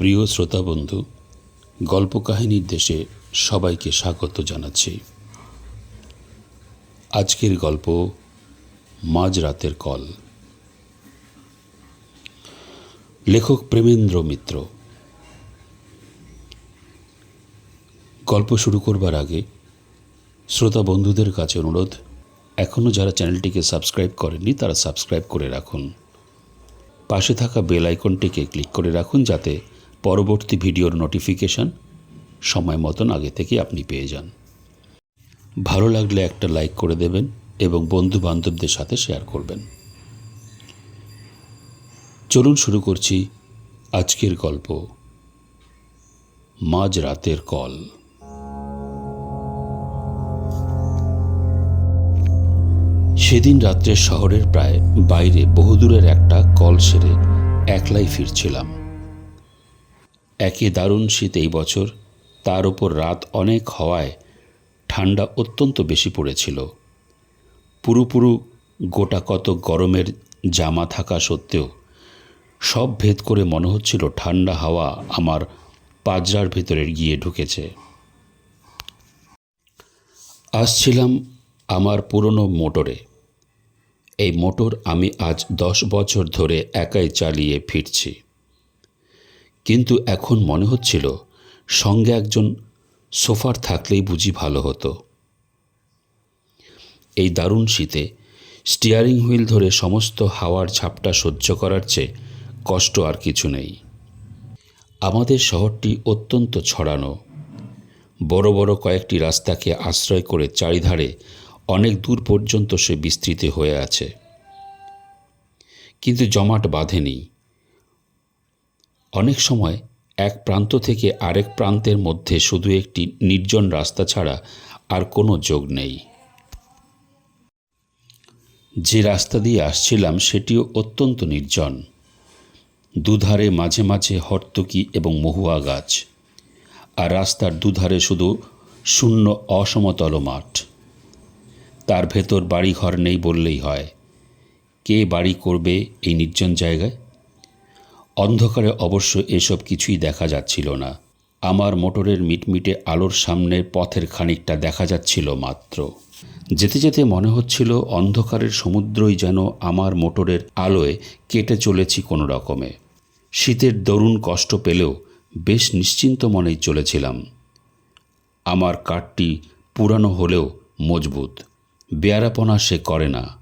প্রিয় শ্রোতা বন্ধু গল্প কাহিনীর দেশে সবাইকে স্বাগত জানাচ্ছি। আজকের গল্প মাঝরাতের কল। লেখক প্রেমেন্দ্র মিত্র। গল্প শুরু করবার আগে শ্রোতা বন্ধুদের কাছে অনুরোধ এখনও যারা চ্যানেলটিকে সাবস্ক্রাইব করেননি, তারা সাবস্ক্রাইব করে রাখুন। পাশে থাকা বেল আইকনটিকে ক্লিক করে রাখুন যাতে পরবর্তী ভিডিওর নোটিফিকেশান সময় মতন আগে থেকে আপনি পেয়ে যান। ভালো লাগলে একটা লাইক করে দেবেন এবং বন্ধু বান্ধবদের সাথে শেয়ার করবেন। চলুন শুরু করছি আজকের গল্প। মাঝ রাতের কল। সেদিন রাত্রে শহরের প্রায় বাইরে বহুদূরের একটা কল সেরে একলাই ফিরছিলাম। একে দারুণ শীত এই বছর। তার উপর রাত অনেক হওয়ায় ঠান্ডা অত্যন্ত বেশি পড়েছিল। পুরোপুরো গোটা কত গরমের জামা থাকা সত্ত্বেও সব ভেদ করে মনে হচ্ছিল ঠান্ডা হাওয়া আমার পাজরার ভেতরে গিয়ে ঢুকেছে। আসছিলাম আমার পুরনো মোটরে। এই মোটর আমি আজ দশ বছর ধরে একাই চালিয়ে ফিরছি। কিন্তু এখন মনে হচ্ছিল সঙ্গে একজন সোফার থাকলেই বুঝি ভালো হতো। এই দারুণ শীতে স্টিয়ারিং হুইল ধরে সমস্ত হাওয়ার ঝাপটা সহ্য করার চেয়ে কষ্ট আর কিছু নেই। আমাদের শহরটি অত্যন্ত ছড়ানো। বড় বড় কয়েকটি রাস্তাকে আশ্রয় করে চারিধারে অনেক দূর পর্যন্ত সে বিস্তৃত হয়ে আছে। কিন্তু জমাট বাঁধেনি। অনেক সময় এক প্রান্ত থেকে আরেক প্রান্তের মধ্যে শুধু একটি নির্জন রাস্তা ছাড়া আর কোনো যোগ নেই। যে রাস্তা দিয়ে আসছিলাম, সেটিও অত্যন্ত নির্জন। দুধারে মাঝে মাঝে হর্তকি এবং মহুয়া গাছ, আর রাস্তার দুধারে শুধু শূন্য অসমতল মাঠ। তার ভেতর বাড়িঘর নেই বললেই হয়। কে বাড়ি করবে এই নির্জন জায়গায়? অন্ধকারে অবশ্য এসব কিছুই দেখা যাচ্ছিল না। আমার মোটরের মিটমিটে আলোর সামনে পথের খানিকটা দেখা যাচ্ছিল মাত্র। যেতে যেতে মনে হচ্ছিল অন্ধকারের সমুদ্রই যেন আমার মোটরের আলোয় কেটে চলেছি কোনো রকমে। শীতের দরুণ কষ্ট পেলেও বেশ নিশ্চিন্ত মনেই চলেছিলাম। আমার কাঠটি পুরানো হলেও মজবুত। বেয়ারাপনা সে করে না।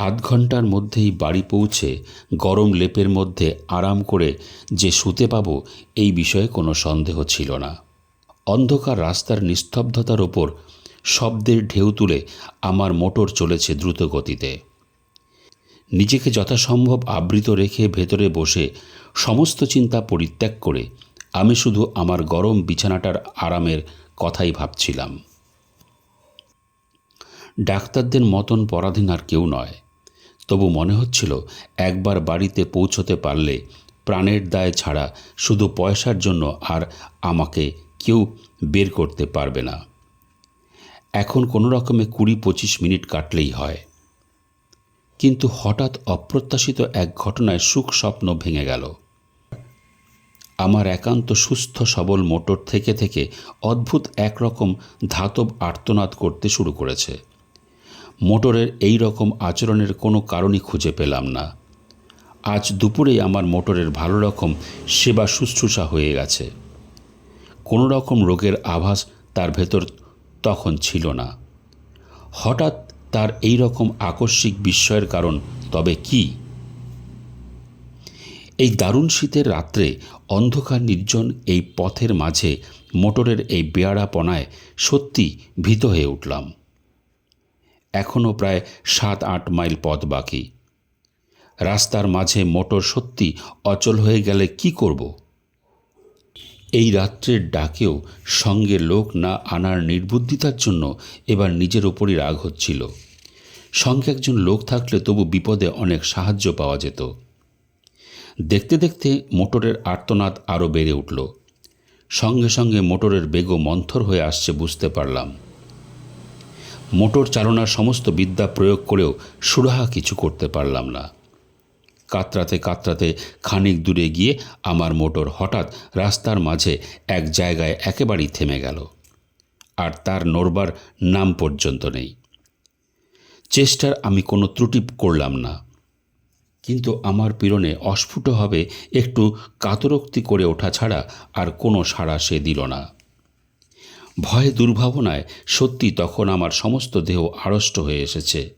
আধ ঘণ্টার মধ্যেই বাড়ি পৌঁছে গরম লেপের মধ্যে আরাম করে যে শুতে পাব এই বিষয়ে কোনো সন্দেহ ছিল না। অন্ধকার রাস্তার নিস্তব্ধতার ওপর শব্দের ঢেউ তুলে আমার মোটর চলেছে দ্রুত গতিতে নিজেকে যথাসম্ভব আবৃত রেখে ভেতরে বসে সমস্ত চিন্তা পরিত্যাগ করে আমি শুধু আমার গরম বিছানাটার আরামের কথাই ভাবছিলাম। ডাক্তারদের মতন পরাধীন আর কেউ নয়। তবু মনে হচ্ছিল, একবার বাড়িতে পৌঁছতে পারলে প্রাণের দায় ছাড়া শুধু পয়সার জন্য আর আমাকে কেউ বের করতে পারবে না। এখন কোনো রকমে কুড়ি পঁচিশ মিনিট কাটলেই হয়। কিন্তু হঠাৎ অপ্রত্যাশিত এক ঘটনায় সুখ স্বপ্ন ভেঙে গেল। আমার একান্ত সুস্থ সবল মোটর থেকে থেকে অদ্ভুত একরকম ধাতব আর্তনাদ করতে শুরু করেছে। মোটরের এই রকম আচরণের কোনো কারণই খুঁজে পেলাম না। আজ দুপুরেই আমার মোটরের ভালো রকম সেবা শুশ্রূষা হয়ে গেছে। কোনো রকম রোগের আভাস তার ভেতর তখন ছিল না। হঠাৎ তার এই রকম আকস্মিক বিস্ময়ের কারণ তবে কি? এই দারুণ শীতের রাত্রে অন্ধকার নির্জন এই পথের মাঝে মোটরের এই বেয়ারাপনায় সত্যি ভীত হয়ে উঠলাম। এখনও প্রায় সাত, আট মাইল পথ বাকি। রাস্তার মাঝে মোটর সত্যি অচল হয়ে গেলে কি করব? এই রাত্রের ডাকেও সঙ্গে লোক না আনার নির্বুদ্ধিতার জন্য এবার নিজের ওপরই রাগ হচ্ছিল। সঙ্গে একজন লোক থাকলে তবু বিপদে অনেক সাহায্য পাওয়া যেত। দেখতে দেখতে মোটরের আর্তনাদ আরও বেড়ে উঠল। সঙ্গে সঙ্গে মোটরের বেগও মন্থর হয়ে আসছে, বুঝতে পারলাম। মোটর চালনার সমস্ত বিদ্যা প্রয়োগ করেও সুরাহা কিছু করতে পারলাম না। কাতরাতে কাতরাতে খানিক দূরে গিয়ে আমার মোটর হঠাৎ রাস্তার মাঝে এক জায়গায় একেবারেই থেমে গেল। আর তার নড়বার নাম পর্যন্ত নেই। চেষ্টার আমি কোনো ত্রুটি করলাম না। কিন্তু আমার পীড়নে অস্ফুটভাবে একটু কাতরোক্তি করে ওঠা ছাড়া আর কোনো সাড়া সে দিল না। ভয়ে দুর্ভাবনায় সত্যি তখন আমার সমস্ত দেহ আড়ষ্ট হয়ে এসেছে।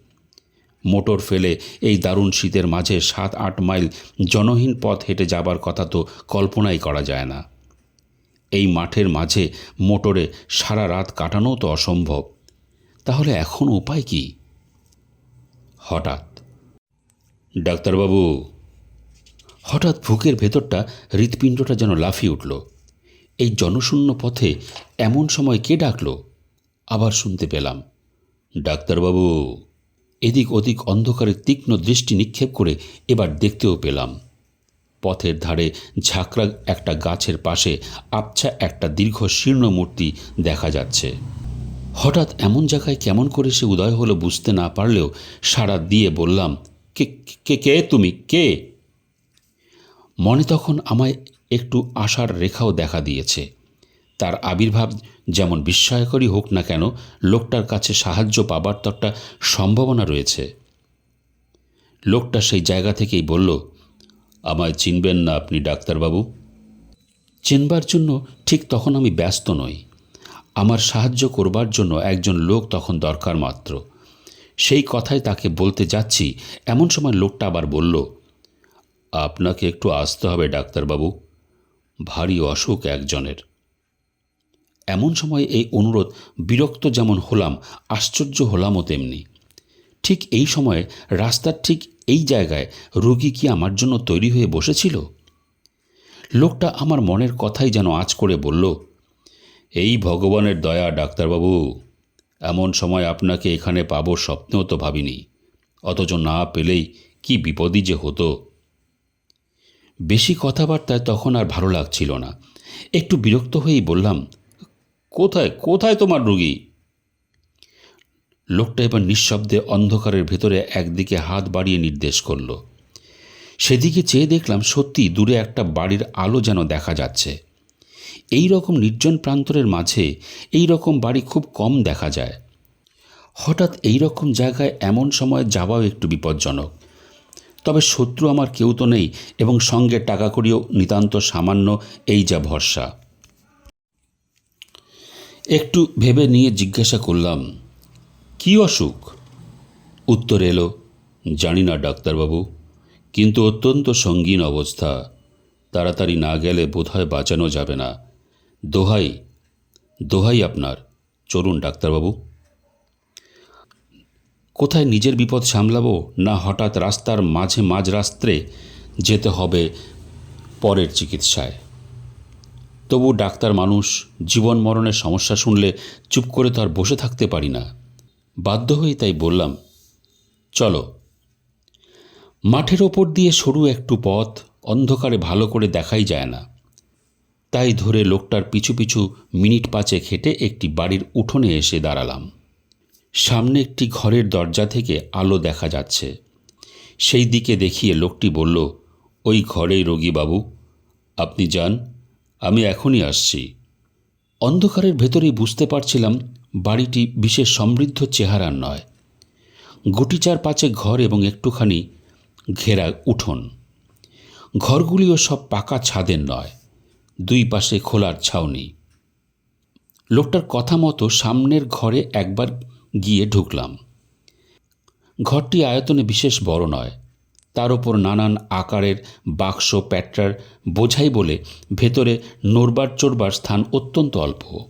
মোটর ফেলে এই দারুণ শীতের মাঝে সাত আট মাইল জনহীন পথ হেঁটে যাবার কথা তো কল্পনাই করা যায় না। এই মাঠের মাঝে মোটরে সারা রাত কাটানোও তো অসম্ভব। তাহলে এখন উপায় কি? হঠাৎ। ডাক্তারবাবু! হঠাৎ বুকের ভেতরটা হৃৎপিণ্ডটা যেন লাফিয়ে উঠল। এই জনশূন্য পথে এমন সময় কে ডাকল? আবার শুনতে পেলাম। ডাক্তারবাবু, এদিক ওদিক অন্ধকারে তীক্ষ্ণ দৃষ্টি নিক্ষেপ করে এবার দেখতেও পেলাম। পথের ধারে ঝাঁকড়া একটা গাছের পাশে আবছা একটা দীর্ঘ শীর্ণ মূর্তি দেখা যাচ্ছে। হঠাৎ এমন জায়গায় কেমন করে সে উদয় হলো বুঝতে না পারলেও সাড়া দিয়ে বললাম, কে কে কে তুমি? কে? মনে তখন আমায় একটু আশার রেখাও দেখা দিয়েছে। তার আবির্ভাব যেমন বিস্ময়করই হোক না কেন, লোকটার কাছে সাহায্য পাবার তো একটা সম্ভাবনা রয়েছে। লোকটা সেই জায়গা থেকেই বলল, আমায় চিনবেন না আপনি, ডাক্তারবাবু। চেনবার জন্য ঠিক তখন আমি ব্যস্ত নই। আমার সাহায্য করবার জন্য একজন লোক তখন দরকার মাত্র। সেই কথাই তাকে বলতে যাচ্ছি। এমন সময় লোকটা আবার বলল, আপনাকে একটু আসতে হবে, ডাক্তারবাবু। ভারী অসুখ একজনের। এমন সময় এই অনুরোধ, বিরক্ত যেমন হলাম, আশ্চর্য হলামও তেমনি। ঠিক এই সময়ে রাস্তার ঠিক এই জায়গায় রোগী কি আমার জন্য তৈরি হয়ে বসেছিল? লোকটা আমার মনের কথাই যেন আজ করে বলল, এই ভগবানের দয়া, ডাক্তারবাবু। এমন সময় আপনাকে এখানে পাবো স্বপ্নেও তো ভাবিনি। অথচ না পেলেই কি বিপদই যে হতো। বেশি কথাবার্তায় তখন আর ভালো লাগছিল না। একটু বিরক্ত হয়েই বললাম, কোথায় কোথায় তোমার রুগী? লোকটা এবার নিঃশব্দে অন্ধকারের ভেতরে একদিকে হাত বাড়িয়ে নির্দেশ করল। সেদিকে চেয়ে দেখলাম সত্যি দূরে একটা বাড়ির আলো যেন দেখা যাচ্ছে। এই রকম নির্জন প্রান্তরের মাঝে এই রকম বাড়ি খুব কম দেখা যায়। হঠাৎ এই রকম জায়গায় এমন সময় যাওয়াও একটু বিপজ্জনক। তবে শত্রু আমার কেউ তো নেই এবং সঙ্গে টাকা করিও নিতান্ত সামান্য এই যা ভরসা। একটু ভেবে নিয়ে জিজ্ঞাসা করলাম, কি অসুখ? উত্তর এলো, জানি না ডাক্তারবাবু, কিন্তু অত্যন্ত সঙ্গীন অবস্থা। তাড়াতাড়ি না গেলে বোধহয় বাঁচানো যাবে না। দোহাই দোহাই আপনার। চলুন ডাক্তারবাবু। কোথায় নিজের বিপদ সামলাবো না হঠাৎ রাস্তার মাঝে মাঝ রাস্ত্রে যেতে হবে পরের চিকিৎসায়? তবু ডাক্তার মানুষ জীবন মরণের সমস্যা শুনলে চুপ করে তো আর বসে থাকতে পারি না। বাধ্য হয়ে তাই বললাম, চলো। মাঠের ওপর দিয়ে সরু একটু পথ অন্ধকারে ভালো করে দেখাই যায় না। তাই ধরে লোকটার পিছু পিছু মিনিট পাঁচেক হেঁটে একটি বাড়ির উঠোনে এসে দাঁড়ালাম। সামনে একটি ঘরের দরজা থেকে আলো দেখা যাচ্ছে। সেই দিকে দেখিয়ে লোকটি বলল, ওই ঘরেই রোগীবাবু। আপনি যান, আমি এখনই আসছি। অন্ধকারের ভেতরেই বুঝতে পারছিলাম বাড়িটি বিশেষ সমৃদ্ধ চেহারার নয়। গুটি চার পাঁচে ঘর এবং একটুখানি ঘেরা উঠোন। ঘরগুলিও সব পাকা ছাদের নয়, দুই পাশে খোলার ছাউনি। লোকটার কথা মতো সামনের ঘরে একবার গিয়ে ঢুকলাম। ঘরটি আয়তনে বিশেষ বড় নয়। তার ওপর নানান আকারের বাক্স, প্যাট্রার বোঝাই বলে ভেতরে নড়বার চড়বার স্থান অত্যন্ত অল্প।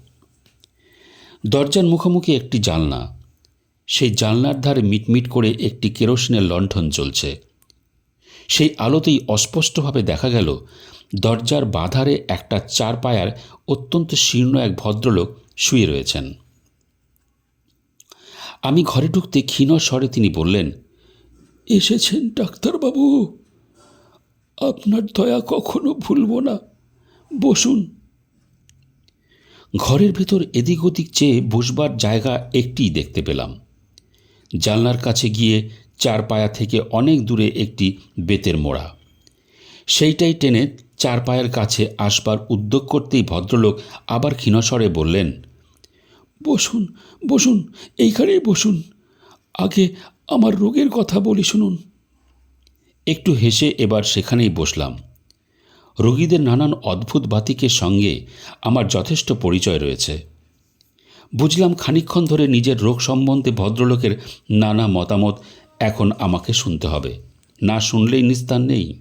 দরজার মুখোমুখি একটি জানলা। সেই জানলার ধারে মিটমিট করে একটি কেরোসিনের লণ্ঠন চলছে। সেই আলোতেই অস্পষ্টভাবে দেখা গেল, দরজার বাধারে একটা চার পায়ার অত্যন্ত শীর্ণ এক ভদ্রলোক শুয়ে রয়েছেন। আমি ঘরে ঢুকতে ক্ষীণ স্বরে তিনি বললেন, এসেছেন ডাক্তারবাবু। আপনার দয়া কখনো ভুলব না। বসুন। ঘরের ভেতর এদিক ওদিক চেয়ে বসবার জায়গা একটিই দেখতে পেলাম। জানলার কাছে গিয়ে চার পায়া থেকে অনেক দূরে একটি বেতের মোড়া। সেইটাই টেনে চার পায়ের কাছে আসবার উদ্যোগ করতেই ভদ্রলোক আবার ক্ষীণস্বরে বললেন বসুন বসুন, এইখানেই বসুন। আগে আমার রোগের কথা বলি শুনুন। একটু হেসে এবার সেখানেই বসলাম। রোগীদের নানান অদ্ভুত বাতিকের সঙ্গে আমার যথেষ্ট পরিচয় রয়েছে। বুঝলাম খানিকক্ষণ ধরে নিজের রোগ সম্বন্ধে ভদ্রলোকের নানা মতামত এখন আমাকে শুনতে হবে। না শুনলেই নিস্তার নেই।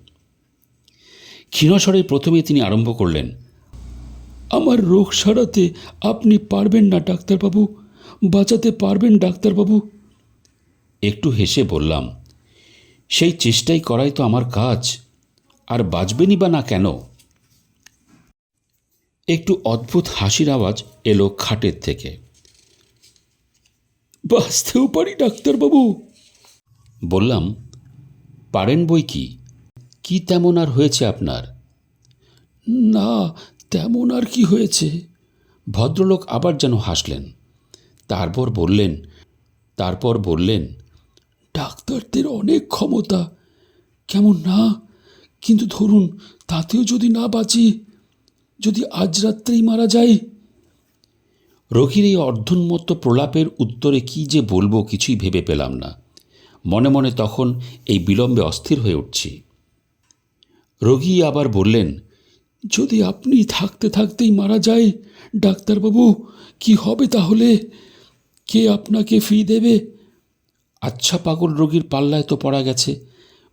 ক্ষীণস্বরে প্রথমে তিনি আরম্ভ করলেন আমার রোগ সারাতে আপনি পারবেন না ডাক্তারবাবু। বাঁচাতে পারবেন ডাক্তারবাবু। একটু হেসে বললাম সেই চেষ্টাই করাই তো আমার কাজ আর বাঁচবেনই বা না কেন? একটু অদ্ভুত হাসির আওয়াজ এলো খাটের থেকে। বাঁচতেও পারি ডাক্তারবাবু। বললাম পারেন বই কি? কি তেমন আর হয়েছে আপনার? না তেমন আর কি হয়েছে? ভদ্রলোক আবার যেন হাসলেন। তারপর বললেন তারপর বললেন, ডাক্তারদের অনেক ক্ষমতা। কেমন না? কিন্তু ধরুন, তাতেও যদি না বাঁচি, যদি আজ রাত্রেই মারা যাই? রোগীর এই অর্ধন্মত্ত প্রলাপের উত্তরে কি যে বলব কিছুই ভেবে পেলাম না। মনে মনে তখন এই বিলম্বে অস্থির হয়ে উঠছি। রোগী আবার বললেন যদি আপনি থাকতে থাকতেই মারা যায়, ডাক্তারবাবু, কি হবে তাহলে? কে আপনাকে ফি দেবে? আচ্ছা পাগল রোগীর পাল্লায় তো পড়া গেছে।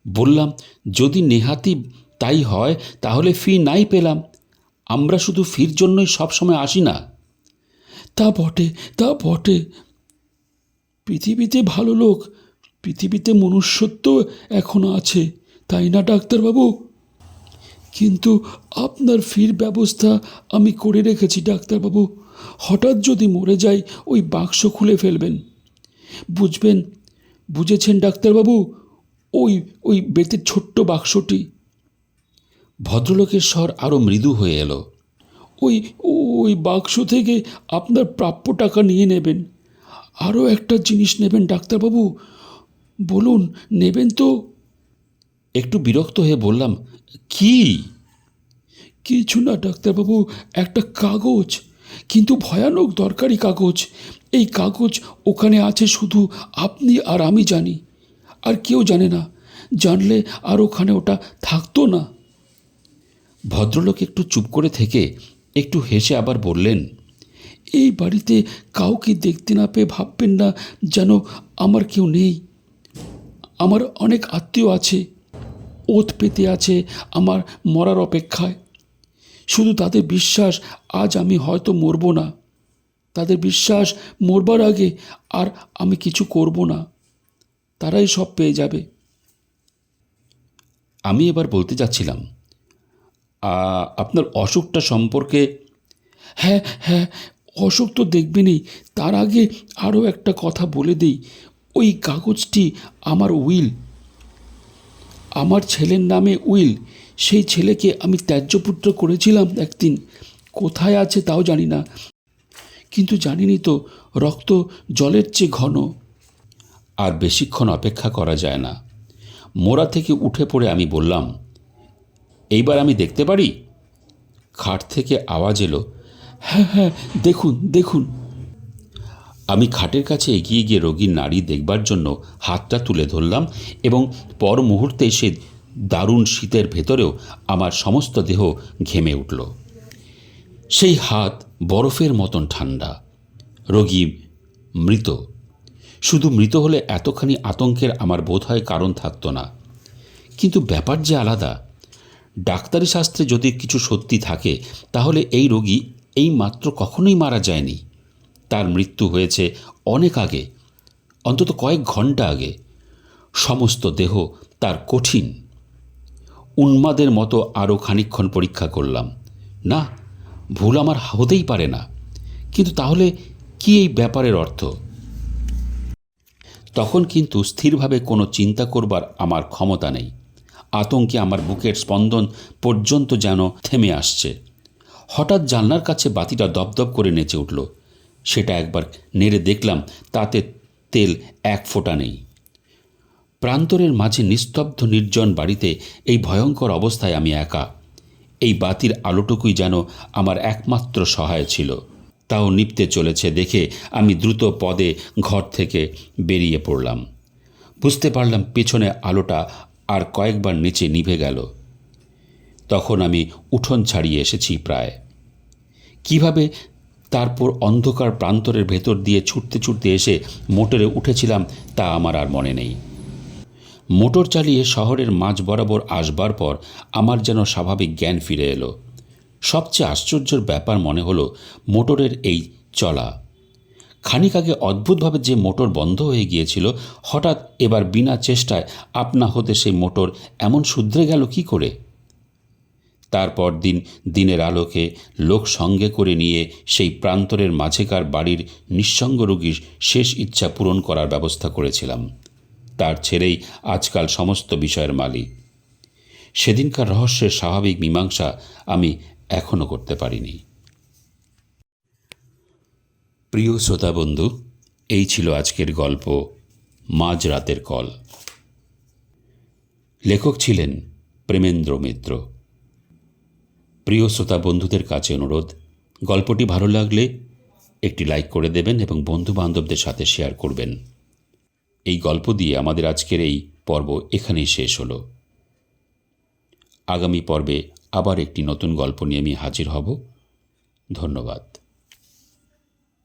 বললাম, যদি নেহাতি তাই হয়, তাহলে ফি নাই পেলাম। আমরা শুধু ফির জন্যই সবসময় আসি না। তা বটে তা বটে। পৃথিবীতে ভালো লোক, পৃথিবীতে মনুষ্যত্ব এখনও আছে, তাই না, ডাক্তারবাবু? কিন্তু আপনার ফির ব্যবস্থা আমি করে রেখেছি ডাক্তারবাবু। হঠাৎ যদি মরে যাই ওই বাক্স খুলে ফেলবেন। বুঝবেন? বুঝেছেন ডাক্তারবাবু? ওই ওই বেতের ছোট্ট বাক্সটি। ভদ্রলোকের স্বর আরও মৃদু হয়ে এলো। ওই ওই বাক্স থেকে আপনার প্রাপ্য টাকা নিয়ে নেবেন। আরও একটা জিনিস নেবেন ডাক্তারবাবু। বলুন নেবেন তো? একটু বিরক্ত হয়ে বললাম, কি? কিছু না, ডাক্তারবাবু, একটা কাগজ। কিন্তু ভয়ানক দরকারি কাগজ। এই কাগজ ওখানে আছে শুধু আপনি আর আমি জানি। আর কেউ জানে না। জানলে আর ওখানে ওটা থাকতো না। ভদ্রলোক একটু চুপ করে থেকে একটু হেসে আবার বললেন, এই বাড়িতে কাউকে দেখতে না পেয়ে ভাববেন না যেন আমার কেউ নেই। আমার অনেক আত্মীয় আছে। ওত পেতে আছে আমার মরার অপেক্ষায়। শুধু তাদের বিশ্বাস আজ আমি হয়তো মরব না। তাদের বিশ্বাস মরবার আগে আর আমি কিছু করব না। তারাই সব পেয়ে যাবে। আমি এবার বলতে যাচ্ছিলাম আপনার অসুখটা সম্পর্কে? হ্যাঁ হ্যাঁ অসুখ তো দেখবেনই। তার আগে আরও একটা কথা বলে দিই। ওই কাগজটি আমার উইল। আমার ছেলের নামে উইল। সেই ছেলেকে আমি ত্যায্যপুত্র করেছিলাম একদিন। কোথায় আছে তাও জানি না। কিন্তু জানিনি তো, রক্ত জলের চেয়ে ঘন। আর বেশিক্ষণ অপেক্ষা করা যায় না। মোড়া থেকে উঠে পড়ে আমি বললাম, এইবার আমি দেখতে পারি? খাট থেকে আওয়াজ এলো হ্যাঁ হ্যাঁ দেখুন দেখুন। আমি খাটের কাছে এগিয়ে গিয়ে রোগীর নাড়ি দেখবার জন্য হাতটা তুলে ধরলাম এবং পর মুহূর্তে সে দারুণ শীতের ভেতরেও আমার সমস্ত দেহ ঘেমে উঠল। সেই হাত বরফের মতন ঠান্ডা। রোগী মৃত। শুধু মৃত হলে এতখানি আতঙ্কের আমার বোধ হয় কারণ থাকতো না। কিন্তু ব্যাপার যে আলাদা। ডাক্তারি শাস্ত্রে যদি কিছু সত্যি থাকে, তাহলে এই রোগী এই মাত্র কখনোই মারা যায়নি। তার মৃত্যু হয়েছে অনেক আগে, অন্তত কয়েক ঘণ্টা আগে। সমস্ত দেহ তার কঠিন। উন্মাদের মতো আরও খানিকক্ষণ পরীক্ষা করলাম। না, ভুল আমার হতেই পারে না। কিন্তু তাহলে কি এই ব্যাপারের অর্থ? তখন কিন্তু স্থিরভাবে কোনো চিন্তা করবার আমার ক্ষমতা নেই। আতঙ্কে আমার বুকের স্পন্দন পর্যন্ত যেন থেমে আসছে। হঠাৎ জানলার কাছে বাতিটা দপদপ করে নেচে উঠল। সেটা একবার নেড়ে দেখলাম, তাতে তেল এক ফোঁটা নেই। প্রান্তরের মাঝে নিস্তব্ধ নির্জন বাড়িতে এই ভয়ঙ্কর অবস্থায় আমি একা। এই বাতির আলোটুকুই যেন আমার একমাত্র সহায় ছিল। তাও নিপতে চলেছে দেখে আমি দ্রুত পদে ঘর থেকে বেরিয়ে পড়লাম। বুঝতে পারলাম পেছনে আলোটা আর কয়েকবার নিচে নিভে গেল। তখন আমি উঠোন ছাড়িয়ে এসেছি প্রায়। কীভাবে তারপর অন্ধকার প্রান্তরের ভেতর দিয়ে ছুটতে ছুটতে এসে মোটরে উঠেছিলাম, তা আমার আর মনে নেই। মোটর চালিয়ে শহরের মাঝ বরাবর আসবার পর আমার যেন স্বাভাবিক জ্ঞান ফিরে এলো। সবচেয়ে আশ্চর্যের ব্যাপার মনে হলো মোটরের এই চলা। খানিক আগে অদ্ভুতভাবে যে মোটর বন্ধ হয়ে গিয়েছিল, হঠাৎ এবার বিনা চেষ্টায় আপনা হতে সেই মোটর এমন শুধরে গেল কি করে? তারপর দিন, দিনের আলোকে লোক সঙ্গে করে নিয়ে সেই প্রান্তরের মাঝেকার বাড়ির নিঃসঙ্গ রোগীর শেষ ইচ্ছা পূরণ করার ব্যবস্থা করেছিলাম। তার ছেড়েই আজকাল সমস্ত বিষয়ের মালিক। সেদিনকার রহস্যের স্বাভাবিক মীমাংসা আমি এখনও করতে পারিনি। প্রিয় শ্রোতা বন্ধু, এই ছিল আজকের গল্প মাঝ রাতের কল। লেখক ছিলেন প্রেমেন্দ্র মিত্র। প্রিয় শ্রোতা বন্ধুদের কাছে অনুরোধ, গল্পটি ভালো লাগলে একটি লাইক করে দেবেন এবং বন্ধু বান্ধবদের সাথে শেয়ার করবেন। এই গল্প দিয়ে আমাদের আজকের এই পর্ব এখানেই শেষ হলো। আগামী পর্বে আবার একটি নতুন গল্প নিয়ে আমি হাজির হব। ধন্যবাদ।